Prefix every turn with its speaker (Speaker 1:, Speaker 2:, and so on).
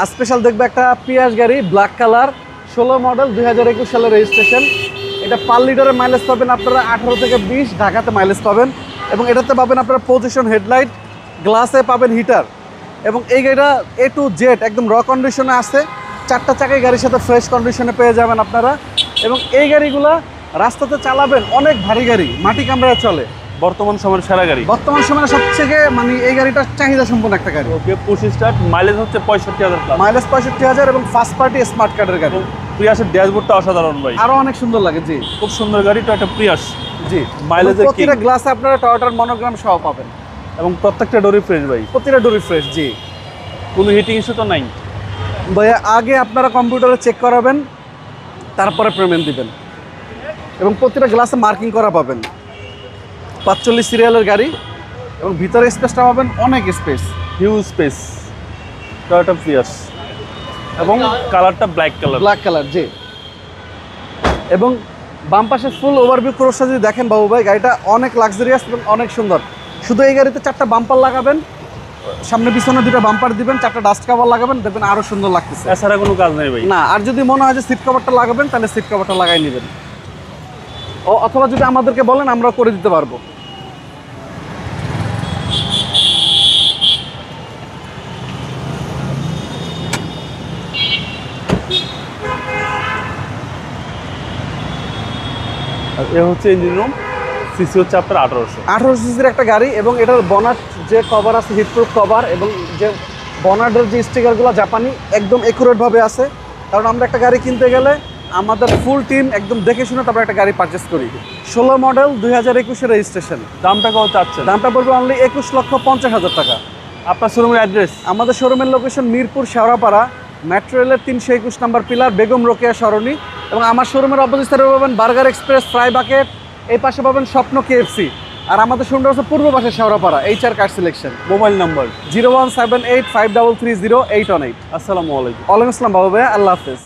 Speaker 1: আর special দেখবে একটা পিয়াস গাড়ি ব্ল্যাক কালার ষোলো মডেল দুই হাজার একুশ সালের রেজিস্ট্রেশন এটা পার লিটারের মাইলেজ পাবেন আপনারা আঠারো থেকে বিশ, ঢাকাতে মাইলেজ পাবেন। এবং এটাতে পাবেন আপনারা পজিশন হেডলাইট গ্লাসে পাবেন হিটার এবং এই গাড়িটা এ টু জেড একদম র কন্ডিশনে আছে। চারটা চাকায় গাড়ির সাথে ফ্রেশ কন্ডিশনে পেয়ে যাবেন আপনারা। এবং এই গাড়িগুলা রাস্তাতে চালাবেন অনেক ভারী গাড়ি, মাটি কামড়ায় চলে।
Speaker 2: বর্তমান সময়ের সেরা গাড়ি?
Speaker 1: বর্তমান সময়ে সবথেকে মানে এই গাড়িটার চাহিদা সম্পন্ন একটা গাড়ি।
Speaker 2: ওকে পুশ স্টার্ট মাইলেজ হচ্ছে পঁয়ষট্টি হাজার
Speaker 1: মাইলেজ পঁয়ষট্টি হাজার এবং ফার্স্ট পার্টি স্মার্ট কার্ডের গাড়ি।
Speaker 2: প্রিয়াসের ড্যাশবোর্ডটা অসাধারণ ভাই।
Speaker 1: আরও অনেক সুন্দর লাগে জি।
Speaker 2: খুব সুন্দর গাড়ি তো একটা প্রিয়াস
Speaker 1: জি
Speaker 2: এর
Speaker 1: প্রতিটা। গ্লাসে আপনারা টয়োটার মনোগ্রাম সহ পাবেন।
Speaker 2: এবং প্রত্যেকটা ডোরি ফ্রেশ ভাই।
Speaker 1: প্রতিটা ডোরি ফ্রেশ জি।
Speaker 2: কোনো হিটিং ইস্যু তো নাই।
Speaker 1: ভাইয়া আগে আপনারা কম্পিউটারে চেক করাবেন তারপরে পেমেন্ট দিবেন। এবং প্রতিটা গ্লাসে মার্কিং করা পাবেন। পাঁচচল্লিশ সিরিয়ালের গাড়ি এবং ভিতরে স্পেসটা পাবেন অনেক space
Speaker 2: huge space Toyota Prius এবং কালারটা ব্ল্যাক কালার
Speaker 1: ব্ল্যাক কালার জি। এবং বাম পাশে ফুল ওভারভিউ ক্রসটা যদি দেখেন বাবু ভাই গাড়িটা অনেক লাক্সারিয়াস এবং অনেক সুন্দর। শুধু এই গাড়িতে চারটা বাম্পার লাগাবেন সামনে পিছনে দুটো বাম্পার দিবেন চারটা ডাস্ট কভার লাগাবেন দেখবেন আরও সুন্দর লাগতেছে।
Speaker 2: এছাড়া কোনো কাজ নেই ভাই।
Speaker 1: না আর যদি মনে হয় যে সিট কভারটা লাগাবেন তাহলে সিট কভারটা লাগাই নেবেন। অথবা যদি আমাদেরকে বলেন আমরা করে দিতে পারব।
Speaker 2: আর এ হচ্ছে ইঞ্জিন রুম সিসি হচ্ছে আপনার আঠারোশো।
Speaker 1: সিসির একটা গাড়ি এবং এটার বনাট যে কভার আছে হিটপ্রুফ কভার এবং যে বনাটের যে স্টিকারগুলো জাপানি একদম একুরেটভাবে আছে। কারণ আমরা একটা গাড়ি কিনতে গেলে আমাদের ফুল টিম একদম দেখে শুনে তারপর একটা গাড়ি পারচেস করি। ষোলো মডেল দুই হাজার একুশের রেজিস্ট্রেশন
Speaker 2: দামটা কত চাচ্ছেন?
Speaker 1: দামটা পড়বে অনলি একুশ লক্ষ পঞ্চাশ হাজার টাকা।
Speaker 2: আপনার শোরুমের অ্যাড্রেস
Speaker 1: আমাদের শোরুমের লোকেশন মিরপুর শেওড়াপাড়া। মেট্রো রেলের তিনশো একুশ নম্বর পিলার, বেগম রোকেয়া সরণি এবং আমার শোরুমের অপোজিট সাইডে পাবেন বার্গার এক্সপ্রেস, ফ্রাই বাকেট, এই পাশে পাবেন স্বপ্ন কেএফসি আর আমাদের শোরুমটা হচ্ছে পূর্ব পাশে Shewrapara H R card selection
Speaker 2: mobile number
Speaker 1: zero one seven eight five double three zero eight one eight
Speaker 2: আসসালামু আলাইকুম।
Speaker 1: ওয়ালাইকুম আসসালাম বাবু ভাইয়া আল্লাহ হাফেজ।